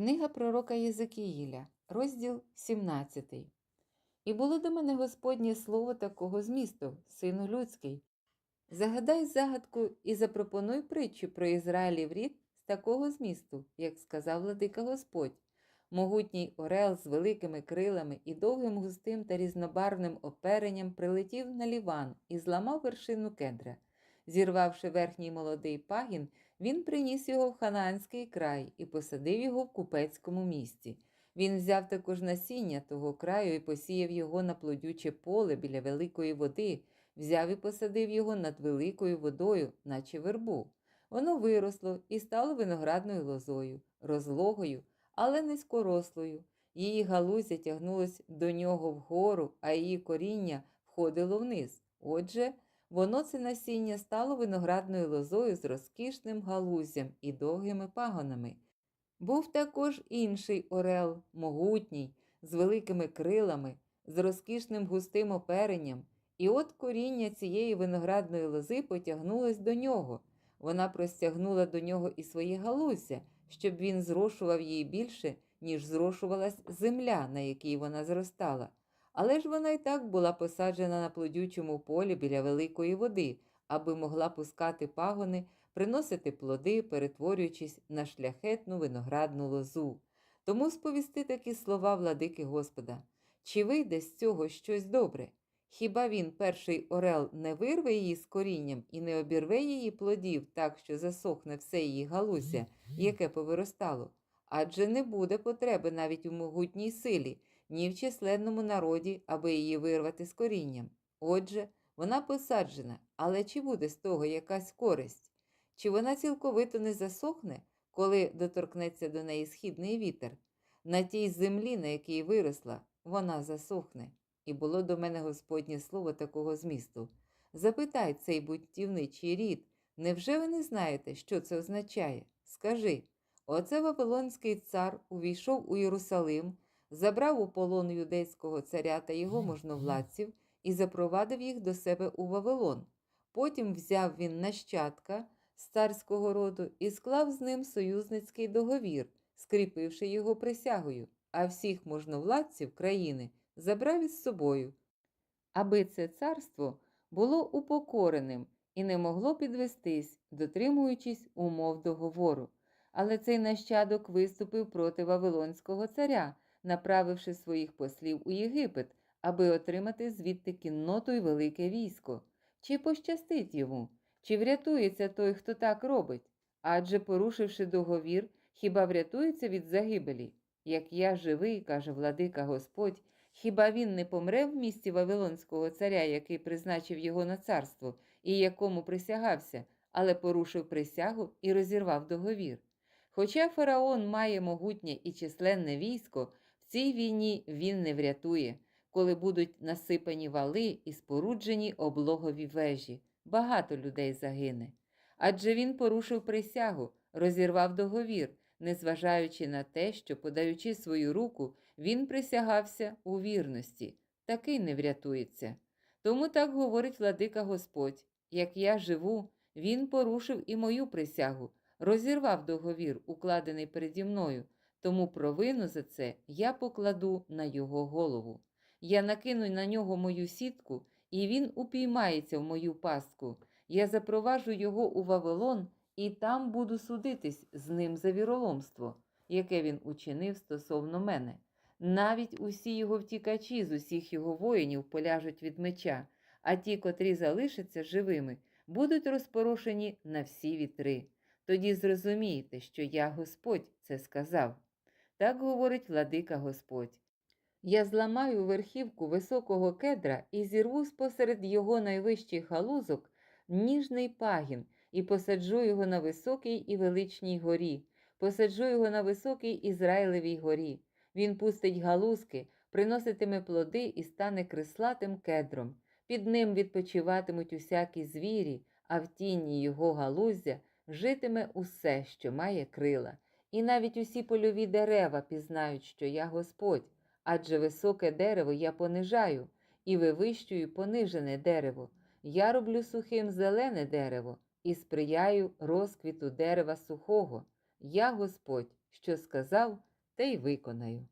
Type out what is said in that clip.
Книга пророка Єзекіїля, розділ 17. І було до мене Господнє слово такого змісту, сину людський. Загадай загадку і запропонуй притчу про Ізраїлів рід з такого змісту, як сказав владика Господь. Могутній орел з великими крилами і довгим густим та різнобарвним оперенням прилетів на ліван і зламав вершину кедра. Зірвавши верхній молодий пагін, він приніс його в ханаанський край і посадив його в купецькому місті. Він взяв також насіння того краю і посіяв його на плодюче поле біля великої води, взяв і посадив його над великою водою, наче вербу. Воно виросло і стало виноградною лозою, розлогою, але низькорослою. Її галузя тягнулась до нього вгору, а її коріння входило вниз. Отже, Воно це насіння стало виноградною лозою з розкішним галузям і довгими пагонами. Був також інший орел, могутній, з великими крилами, з розкішним густим оперенням, і от коріння цієї виноградної лози потягнулось до нього. Вона простягнула до нього і своє галузя, щоб він зрошував її більше, ніж зрошувалась земля, на якій вона зростала. Але ж вона й так була посаджена на плодючому полі біля великої води, аби могла пускати пагони, приносити плоди, перетворюючись на шляхетну виноградну лозу. Тому сповісти такі слова владики Господа чи вийде з цього щось добре? Хіба він, перший орел, не вирве її з корінням і не обірве її плодів так, що засохне все її галузя, яке повиростало? Адже не буде потреби навіть у могутній силі ні в численному народі, аби її вирвати з корінням. Отже, вона посаджена, але чи буде з того якась користь? Чи вона цілковито не засохне, коли доторкнеться до неї східний вітер? На тій землі, на якій виросла, вона засохне. І було до мене Господнє слово такого змісту. Запитай цей буттівничий рід, невже ви не знаєте, що це означає? Скажи, оце Вавилонський цар увійшов у Єрусалим забрав у полон юдейського царя та його можновладців і запровадив їх до себе у Вавилон. Потім взяв він нащадка з царського роду і склав з ним союзницький договір, скріпивши його присягою, а всіх можновладців країни забрав із собою, аби це царство було упокореним і не могло підвестись, дотримуючись умов договору. Але цей нащадок виступив проти Вавилонського царя направивши своїх послів у Єгипет, аби отримати звідти кінноту й велике військо. Чи пощастить йому, чи врятується той, хто так робить? Адже, порушивши договір, хіба врятується від загибелі? Як я живий, каже владика Господь, хіба він не помре в місті Вавилонського царя, який призначив його на царство, і якому присягався, але порушив присягу і розірвав договір? Хоча фараон має могутнє і численне військо, цій війні він не врятує, коли будуть насипані вали і споруджені облогові вежі. Багато людей загине. Адже він порушив присягу, розірвав договір, незважаючи на те, що, подаючи свою руку, він присягався у вірності, такий не врятується. Тому так говорить владика Господь: як я живу, він порушив і мою присягу, розірвав договір, укладений переді мною. Тому провину за це я покладу на його голову. Я накину на нього мою сітку, і він упіймається в мою пастку. Я запроваджу його у Вавилон, і там буду судитись з ним за віроломство, яке він учинив стосовно мене. Навіть усі його втікачі з усіх його воїнів поляжуть від меча, а ті, котрі залишаться живими, будуть розпорошені на всі вітри. Тоді зрозумієте, що я Господь це сказав. Так говорить владика Господь. Я зламаю верхівку високого кедра і зірву спосеред його найвищих галузок ніжний пагін і посаджу його на високій і величній горі, посаджу його на високій Ізраїлевій горі. Він пустить галузки, приноситиме плоди і стане крислатим кедром. Під ним відпочиватимуть усякі звірі, а в тіні його галуздя житиме усе, що має крила. І навіть усі польові дерева пізнають, що я Господь, адже високе дерево я понижаю і вивищую понижене дерево. Я роблю сухим зелене дерево і сприяю розквіту дерева сухого. Я Господь, що сказав, те й виконаю.